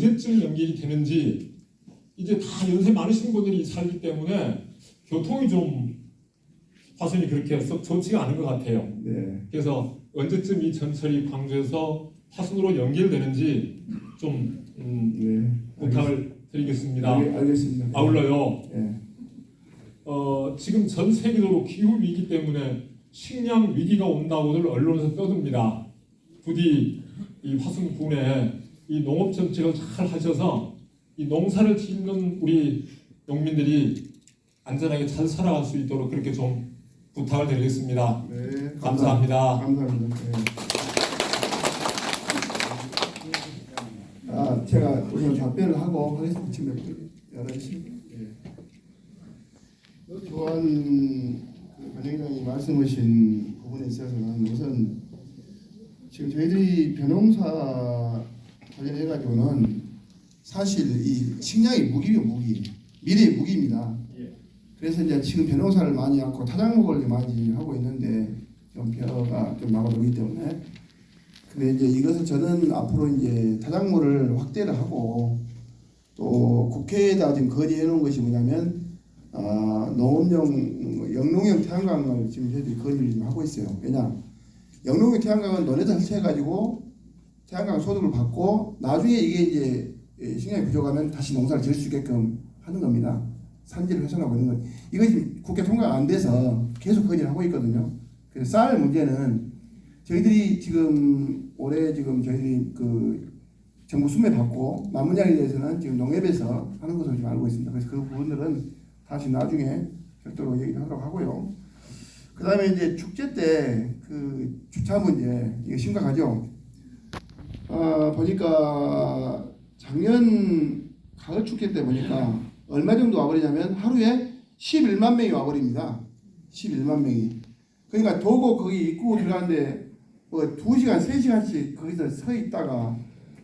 언제쯤 연결이 되는지 이제 다 연세 많으신 분들이 살기 때문에 교통이 좀 화선이 그렇게 썩 좋지가 않은 것 같아요. 네. 그래서 언제쯤 이 전철이 광주에서 화순으로 연결되는지 좀 음, 네. 부탁을 드리겠습니다. 알, 알겠습니다. 아울러요. 예. 어, 지금 전 세계적으로 기후 위기 때문에 식량 위기가 온다고들 언론에서 떠듭니다. 부디 이 화순 군에 이 농업 정책을 잘 하셔서 이 농사를 짓는 우리 농민들이 안전하게 잘 살아갈 수 있도록 그렇게 좀 부탁을 드리겠습니다. 네. 감사합니다. 감사합니다. 네. 아, 제가 우선 답변을 하고 하겠습니다. 지금 몇 11시. 예. 또한 그 관장님이 말씀하신 부분에 있어서는 우선 지금 저희들이 변호사 관련해 가지고는 사실 이 식량이 무기요 무기 미래의 무기입니다. 그래서 이제 지금 변호사를 많이 하고 타작목을 많이 하고 있는데 좀 벼가 좀 나가기 때문에 근데 이제 이것을 저는 앞으로 이제 타작물을 확대를 하고 또 국회에다 지금 건의해 놓은 것이 뭐냐면 아, 농업용 영농형 태양광을 지금 저희들이 건의를 지금 하고 있어요. 왜냐 영농형 태양광은 논에다 설치해 가지고 태양광 소득을 받고 나중에 이게 이제 예, 식량이 부족하면 다시 농사를 지을 수 있게끔 하는 겁니다. 산지를 훼손하고 있는 거. 이거 지금 국회 통과가 안 돼서 계속 건의를 하고 있거든요. 그래서 쌀 문제는 저희들이 지금 올해 지금 저희들이 그 정부 수매 받고 남은 양에 대해서는 지금 농협에서 하는 것으로 지금 알고 있습니다. 그래서 그 부분들은 다시 나중에 별도로 얘기를 하도록 하고요. 그 다음에 이제 축제 때 그 주차 문제 이거 심각하죠. 아 보니까 작년 가을 축제 때 보니까 얼마 정도 와버리냐면 하루에 11만 명이 와버립니다. 11만 명이. 그러니까 도고 거기 입구 들어가는데 뭐 2시간, 3시간씩 거기서 서 있다가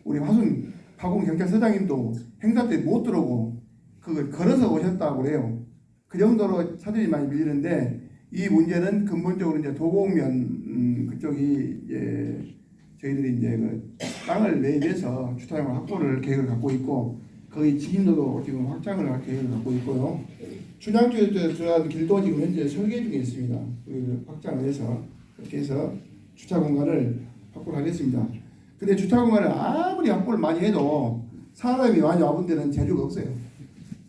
우리 화순 파공 경찰서장님도 행사 때 못 들어오고 그걸 걸어서 오셨다고 그래요. 그 정도로 차들이 많이 밀리는데 이 문제는 근본적으로 이제 도곡면 음, 그쪽이 이제 저희들이 이제 그 땅을 매입해서 주차장을 확보를 계획을 갖고 있고 거기 지인도도 지금 확장을 할 계획을 갖고 있고요. 춘향 쪽에 들어가는 길도 지금 현재 설계 중에 있습니다. 그 확장을 해서 그렇게 해서 주차 공간을 확보를 하겠습니다. 근데 주차 공간을 아무리 확보를 많이 해도 사람이 많이 와본 데는 재주가 없어요.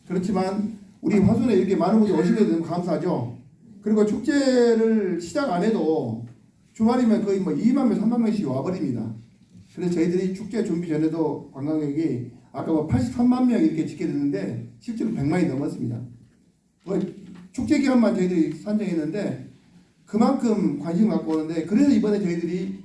그렇지만 우리 화순에 이렇게 많은 분이 오시게 되면 감사하죠. 그리고 축제를 시작 안 해도 주말이면 거의 뭐 2만 명, 3만 명씩 와버립니다. 그래서 저희들이 축제 준비 전에도 관광객이 아까 뭐 83만 명 이렇게 됐는데 실제로 100만이 넘었습니다. 뭐 축제 기간만 저희들이 산정했는데 그만큼 관심을 갖고 오는데 그래서 이번에 저희들이